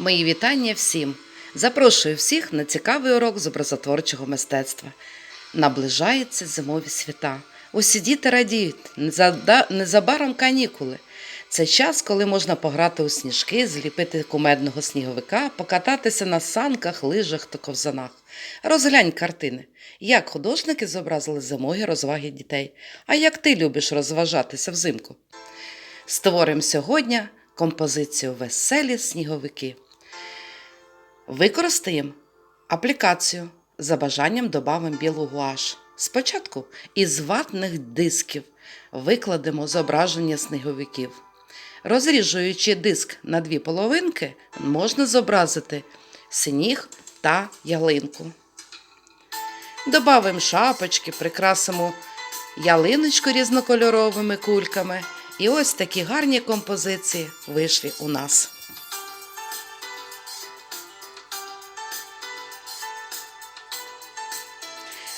Мої вітання всім. Запрошую всіх на цікавий урок з образотворчого мистецтва. Наближаються зимові свята. Усі діти радіють, незабаром канікули. Це час, коли можна пограти у сніжки, зліпити кумедного сніговика, покататися на санках, лижах та ковзанах. Розглянь картини, як художники зобразили зимові розваги дітей. А як ти любиш розважатися взимку? Створимо сьогодні композицію Веселі сніговики. Використаємо аплікацію. За бажанням добавимо білу гуаш. Спочатку із ватних дисків викладемо зображення сніговиків. Розріжуючи диск на дві половинки, можна зобразити сніг та ялинку. Добавимо шапочки, прикрасимо ялиночку різнокольоровими кульками. І ось такі гарні композиції вийшли у нас.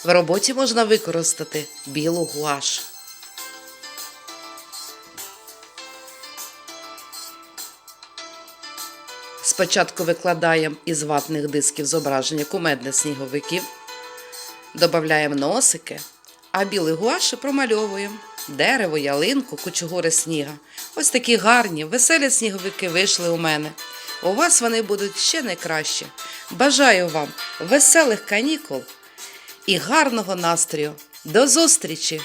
В роботі можна використати білу гуаш. Спочатку викладаємо із ватних дисків зображення кумедних сніговиків, додаємо носики, а білий гуаші промальовуємо дерево, ялинку, кучугури сніга. Ось такі гарні, веселі сніговики вийшли у мене. У вас вони будуть ще найкраще. Бажаю вам веселих канікул і гарного настрою. До зустрічі!